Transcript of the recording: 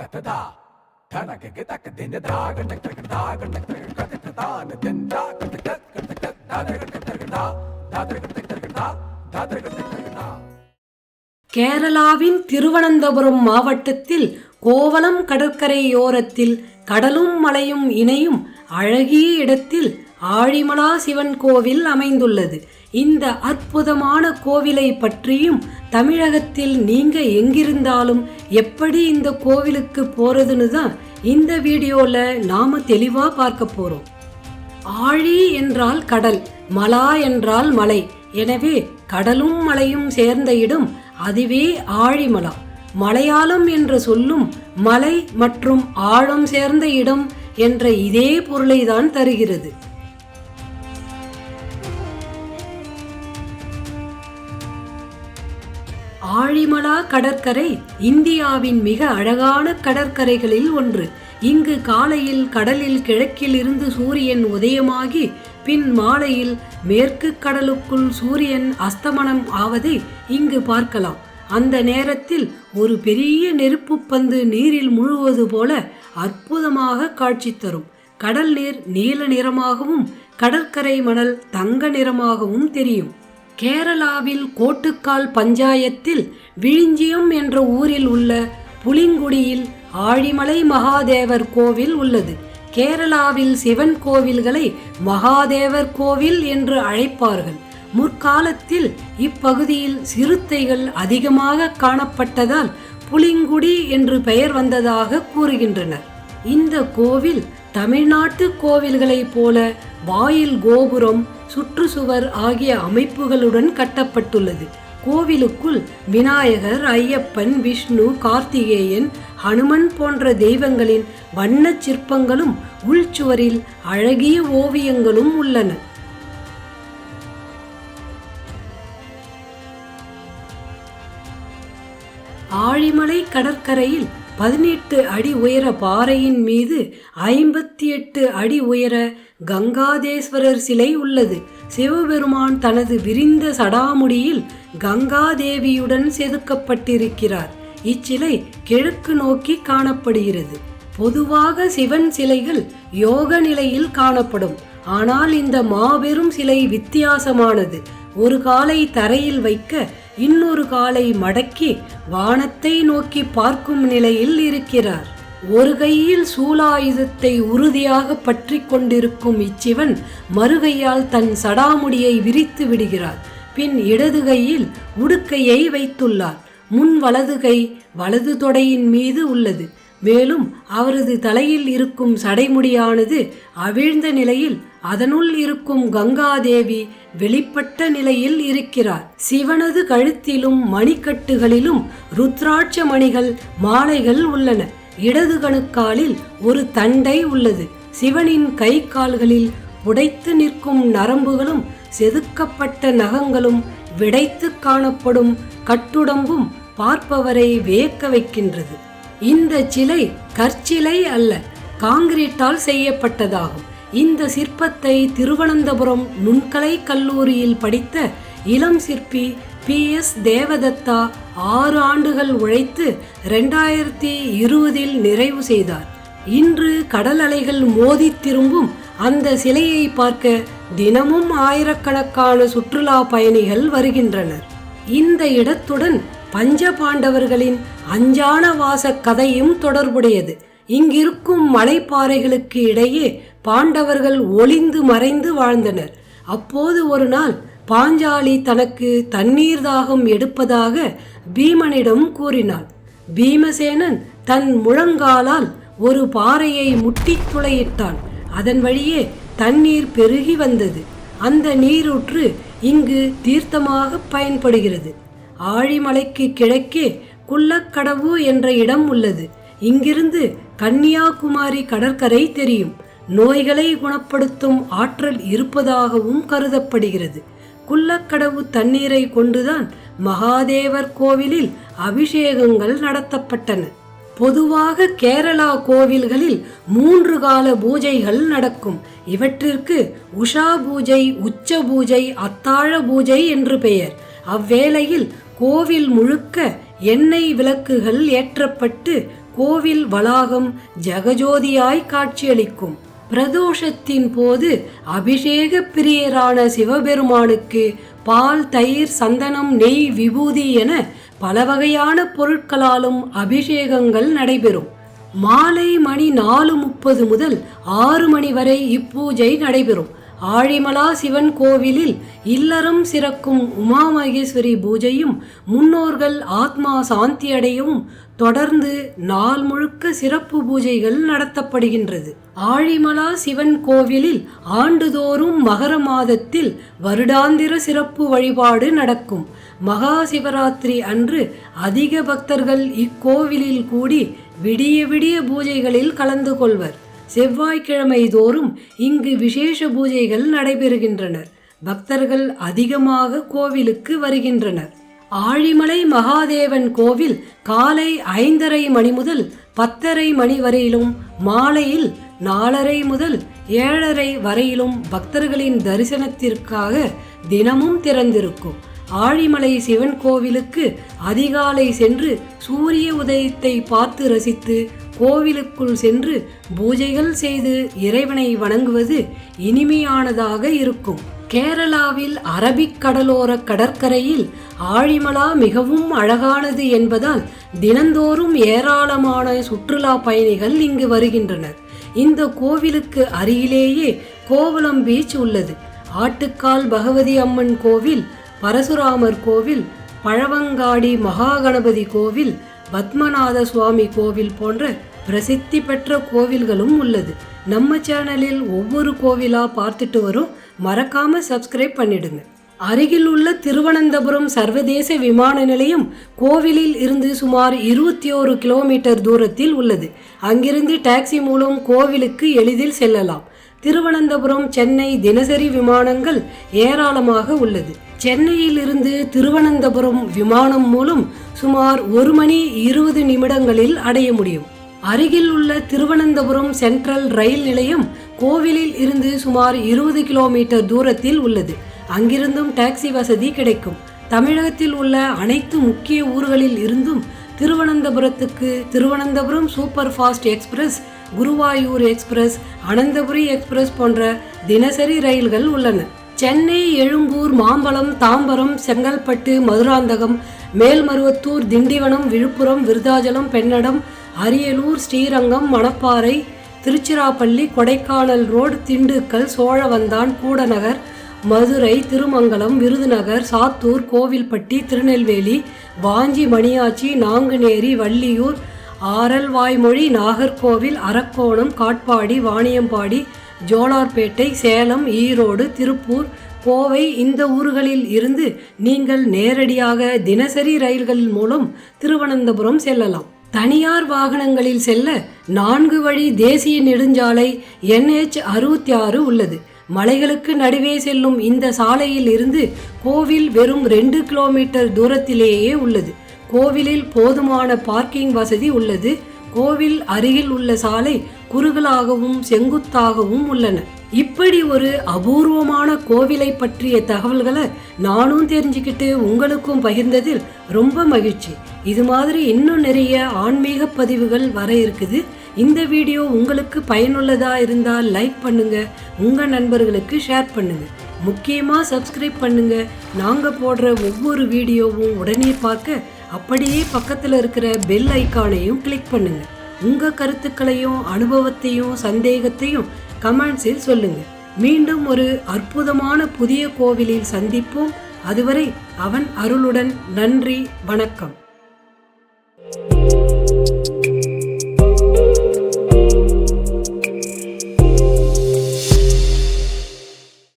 கததா தனக்கு தக்க தின தாக டக்க தா கட்ட கட்ட தான் தின் தா கட்ட கட்ட கட்ட தாதர கட்ட தா தாதர கட்ட கட்ட தா கேரளாவின் திருவனந்தபுரம் மாவட்டத்தில் கோவலம் கடற்கரையோரத்தில் கடலும் மலையும் இணையும் அழகிய இடத்தில் ஆழிமலா சிவன் கோவில் அமைந்துள்ளது. இந்த அற்புதமான கோவிலை பற்றியும் தமிழகத்தில் நீங்க எங்கிருந்தாலும் எப்படி இந்த கோவிலுக்கு போறதுன்னு தான் இந்த வீடியோல நாம தெளிவா பார்க்க போறோம். ஆழி என்றால் கடல் மலா என்றால் மலை. எனவே கடலும் மலையும் சேர்ந்த இடம் அதுவே ஆழிமலா. மலையாளம் என்ற சொல்லும் மலை மற்றும் ஆழம் சேர்ந்த இடம் என்ற இதே பொருளை தான் தருகிறது. ஆழிமலா கடற்கரை இந்தியாவின் மிக அழகான கடற்கரைகளில் ஒன்று. இங்கு காலையில் கடலில் கிழக்கில் இருந்து சூரியன் உதயமாகி பின் மாலையில் மேற்கு கடலுக்குள் சூரியன் அஸ்தமனம் ஆவதை இங்கு பார்க்கலாம். அந்த நேரத்தில் ஒரு பெரிய நெருப்பு பந்து நீரில் முழுவது போல அற்புதமாக காட்சி தரும். கடல் நீர் நீல நிறமாகவும் கடற்கரை மணல் தங்க நிறமாகவும் தெரியும். கேரளாவில் கோட்டுக்கால் பஞ்சாயத்தில் விழிஞ்சியம் என்ற ஊரில் உள்ள புலிங்குடியில் ஆழிமலை மகாதேவர் கோவில் உள்ளது. கேரளாவில் சிவன் கோவில்களை மகாதேவர் கோவில் என்று அழைப்பார்கள். முற்காலத்தில் இப்பகுதியில் சிறுத்தைகள் அதிகமாக காணப்பட்டதால் புலிங்குடி என்று பெயர் வந்ததாக கூறுகின்றனர். இந்த கோவில் தமிழ்நாட்டு கோவில்களைப் போல வாயில் கோபுரம் சுற்றுச்சுவர் ஆகிய அமைப்புகளுடன் கட்டப்பட்டுள்ளது. கோவிலுக்குள் விநாயகர் ஐயப்பன் விஷ்ணு கார்த்திகேயன் ஹனுமன் போன்ற தெய்வங்களின் வண்ண சிற்பங்களும் உள்சுவரில் அழகிய ஓவியங்களும் உள்ளன. ஆழிமலை கடற்கரையில் பதினெட்டு அடி உயர பாறையின் மீது ஐம்பத்தி எட்டு அடி உயர கங்காதேஸ்வரர் சிலை உள்ளது. சிவபெருமான் தனது விரிந்த சடாமுடியில் கங்காதேவியுடன் செதுக்கப்பட்டிருக்கிறார். இச்சிலை கிழக்கு நோக்கி காணப்படுகிறது. பொதுவாக சிவன் சிலைகள் யோக நிலையில் காணப்படும். ஆனால் இந்த மாபெரும் சிலை வித்தியாசமானது. ஒரு காலை தரையில் வைக்க இன்னொரு காலை மடக்கி வானத்தை நோக்கி பார்க்கும் நிலையில் இருக்கிறார். ஒரு கையில் சூலாயுதத்தை உறுதியாக பற்றி கொண்டிருக்கும் இச்சிவன் மறுகையால் தன் சடாமுடியை விரித்து விடுகிறார். பின் இடது கையில் உடுக்கையை வைத்துள்ளார். முன் வலது கை வலது தொடையின் மீது உள்ளது. மேலும் அவரது தலையில் இருக்கும் சடைமுடியானது அவிழ்ந்த நிலையில் அதனுள் இருக்கும் கங்காதேவி வெளிப்பட்ட நிலையில் இருக்கிறார். சிவனது கழுத்திலும் மணிக்கட்டுகளிலும் ருத்ராட்ச மணிகள் மாலைகள் உள்ளன. இடது கணுக்காலில் ஒரு தண்டை உள்ளது. சிவனின் கை கால்களில் உடைத்து நிற்கும் நரம்புகளும் செதுக்கப்பட்ட நகங்களும் விடைத்து காணப்படும் கட்டுடம்பும் பார்ப்பவரை வியக்க வைக்கின்றது. இந்த சிலை கற்சிலை அல்ல காங்கிரீட்டால் செய்யப்பட்டதாகும். இந்த சிற்பத்தை திருவனந்தபுரம் நுண்கலை கல்லூரியில் படித்த இளம் சிற்பி பி. எஸ். தேவதத்தா ஆறு ஆண்டுகள் உழைத்து ரெண்டாயிரத்தி இருபதில் நிறைவு செய்தார். இன்று கடல் அலைகள் மோதி திரும்பும் அந்த சிலையை பார்க்க தினமும் ஆயிரக்கணக்கான சுற்றுலா பயணிகள் வருகின்றனர். இந்த இடத்துடன் பஞ்ச பாண்டவர்களின் அஞ்சான வாச கதையும் தொடர்புடையது. இங்கிருக்கும் மலைப்பாறைகளுக்கு இடையே பாண்டவர்கள் ஒளிந்து மறைந்து வாழ்ந்தனர். அப்போது ஒரு நாள் பாஞ்சாலி தனக்கு தண்ணீர் தாகம் எடுப்பதாக பீமனிடம் கூறினாள். பீமசேனன் தன் முழங்காலால் ஒரு பாறையை முட்டித் துளையிட்டான். அதன் வழியே தண்ணீர் பெருகி வந்தது. அந்த நீரூற்று இங்கு தீர்த்தமாக பயன்படுகிறது. ஆழிமலைக்கு கிழக்கே குள்ளக்கடவு என்ற இடம் உள்ளது. இங்கிருந்து கன்னியாகுமரி கடற்கரை தெரியும். நோய்களை குணப்படுத்தும் ஆற்றல் இருப்பதாகவும் கருதப்படுகிறது. குள்ளக்கடவு தண்ணீரை கொண்டுதான் மகாதேவர் கோவிலில் அபிஷேகங்கள் நடத்தப்பட்டன. பொதுவாக கேரளா கோவில்களில் மூன்று கால பூஜைகள் நடக்கும். இவற்றிற்கு உஷா பூஜை உச்ச பூஜை அத்தாழ பூஜை என்று பெயர். அவ்வேளையில் கோவில் முழுக்க எண்ணெய் விளக்குகள் ஏற்றப்பட்டு கோவில் வளாகம் ஜெகஜோதியாய் காட்சியளிக்கும். பிரதோஷத்தின் போது அபிஷேக பிரியரான சிவபெருமானுக்கு பால் தயிர் சந்தனம் நெய் விபூதி என பல வகையான பொருட்களாலும் அபிஷேகங்கள் நடைபெறும். மாலை மணி நாலு முப்பது முதல் ஆறு மணி வரை இப்பூஜை நடைபெறும். ஆழிமலா சிவன் கோவிலில் இல்லறம் சிறக்கும் உமா மகேஸ்வரி பூஜையும் முன்னோர்கள் ஆத்மா சாந்தியடையவும் தொடர்ந்து நாள் முழுக்க சிறப்பு பூஜைகள் நடத்தப்படுகின்றது. ஆழிமலா சிவன் கோவிலில் ஆண்டுதோறும் மகர மாதத்தில் வருடாந்திர சிறப்பு வழிபாடு நடக்கும். மகா சிவராத்திரி அன்று அதிக பக்தர்கள் இக்கோவிலில் கூடி விடிய விடிய பூஜைகளில் கலந்து கொள்வர். செவ்வாய்க்கிழமை தோறும் இங்கு விசேஷ பூஜைகள் நடைபெறுகின்றனர் பக்தர்கள் அதிகமாக கோவிலுக்கு வருகின்றனர். ஆழிமலை மகாதேவன் கோவில் காலை ஐந்தரை மணி முதல் பத்தரை மணி வரையிலும் மாலையில் நாலரை முதல் ஏழரை வரையிலும் பக்தர்களின் தரிசனத்திற்காக தினமும் திறந்திருக்கும். ஆழிமலை சிவன் கோவிலுக்கு அதிகாலை சென்று சூரிய உதயத்தை பார்த்து ரசித்து கோவிலுக்குள் சென்று பூஜைகள் செய்து இறைவனை வணங்குவது இனிமையானதாக இருக்கும். கேரளாவில் அரபிக் கடலோர கடற்கரையில் ஆழிமலா மிகவும் அழகானது என்பதால் தினந்தோறும் ஏராளமான சுற்றுலா பயணிகள் இங்கு வருகின்றனர். இந்த கோவிலுக்கு அருகிலேயே கோவலம் பீச் உள்ளது. ஆட்டுக்கால் பகவதி அம்மன் கோவில் பரசுராமர் கோவில் பழவங்காடி மகாகணபதி கோவில் பத்மநாத சுவாமி கோவில் போன்ற பிரசித்தி பெற்ற கோவில்களும் உள்ளது. நம்ம சேனலில் ஒவ்வொரு கோவிலாக பார்த்துட்டு வரும். மறக்காம சப்ஸ்கிரைப் பண்ணிடுங்க. அருகில் உள்ள திருவனந்தபுரம் சர்வதேச விமான நிலையம் கோவிலில் இருந்து சுமார் இருபத்தி ஓரு கிலோமீட்டர் தூரத்தில் உள்ளது. அங்கிருந்து டாக்ஸி மூலம் கோவிலுக்கு எளிதில் செல்லலாம். திருவனந்தபுரம் சென்னை தினசரி விமானங்கள் ஏராளமாக உள்ளது. சென்னையில் இருந்து திருவனந்தபுரம் விமானம் மூலம் சுமார் ஒரு மணி இருபது நிமிடங்களில் அடைய முடியும். அருகில் உள்ள திருவனந்தபுரம் சென்ட்ரல் ரயில் நிலையம் கோவிலில் இருந்து சுமார் இருபது கிலோமீட்டர் தூரத்தில் உள்ளது. அங்கிருந்தும் டாக்ஸி வசதி கிடைக்கும். தமிழகத்தில் உள்ள அனைத்து முக்கிய ஊர்களில் இருந்தும் திருவனந்தபுரத்துக்கு Thiruvananthapuram super fast express Guruvayur express Ananthapuri express போன்ற தினசரி ரயில்கள் உள்ளன. சென்னை எழும்பூர் மாம்பலம் தாம்பரம் செங்கல்பட்டு மதுராந்தகம் மேல்மருவத்தூர் திண்டிவனம் விழுப்புரம் விருதாச்சலம் பெண்ணடம் அரியலூர் ஸ்ரீரங்கம் மணப்பாறை திருச்சிராப்பள்ளி கொடைக்கானல் ரோடு திண்டுக்கல் சோழவந்தான் கூடநகர் மதுரை திருமங்கலம் விருதுநகர் சாத்தூர் கோவில்பட்டி திருநெல்வேலி வாஞ்சி மணியாச்சி நாங்குநேரி வள்ளியூர் ஆரல்வாய்மொழி நாகர்கோவில் அரக்கோணம் காட்பாடி வாணியம்பாடி ஜோலார்பேட்டை சேலம் ஈரோடு திருப்பூர் கோவை இந்த ஊர்களில் இருந்து நீங்கள் நேரடியாக தினசரி ரயில்கள் மூலம் திருவனந்தபுரம் செல்லலாம். தனியார் வாகனங்களில் செல்ல நான்கு வழி தேசிய நெடுஞ்சாலை என்ஹெச் அறுபத்தி ஆறு உள்ளது. மலைகளுக்கு நடுவே செல்லும் இந்த சாலையில் இருந்து கோவில் வெறும் ரெண்டு கிலோமீட்டர் தூரத்திலேயே உள்ளது. கோவிலில் போதுமான பார்க்கிங் வசதி உள்ளது. கோவில் அருகில் உள்ள சாலை குறுகலாகவும் செங்குத்தாகவும் உள்ளன. இப்படி ஒரு அபூர்வமான கோவிலை பற்றிய தகவல்களை நானும் தெரிஞ்சுக்கிட்டு உங்களுக்கும் பகிர்ந்ததில் ரொம்ப மகிழ்ச்சி. இது மாதிரி இன்னும் நிறைய ஆன்மீக பதிவுகள் வர இருக்குது. இந்த வீடியோ உங்களுக்கு பயனுள்ளதா இருந்தால் லைக் பண்ணுங்க உங்க நண்பர்களுக்கு ஷேர் பண்ணுங்க. முக்கியமாக சப்ஸ்கிரைப் பண்ணுங்க. நாங்கள் போடுற ஒவ்வொரு வீடியோவும் உடனே பார்க்க அப்படியே பக்கத்தில் இருக்கிற பெல் ஐக்கானையும் கிளிக் பண்ணுங்க. உங்க கருத்துக்களையும் அனுபவத்தையும் சந்தேகத்தையும் கமெண்ட்ஸில் சொல்லுங்க. மீண்டும் ஒரு அற்புதமான புதிய கோவிலில் சந்திப்போம். அதுவரை அவன் அருளுடன் நன்றி வணக்கம்.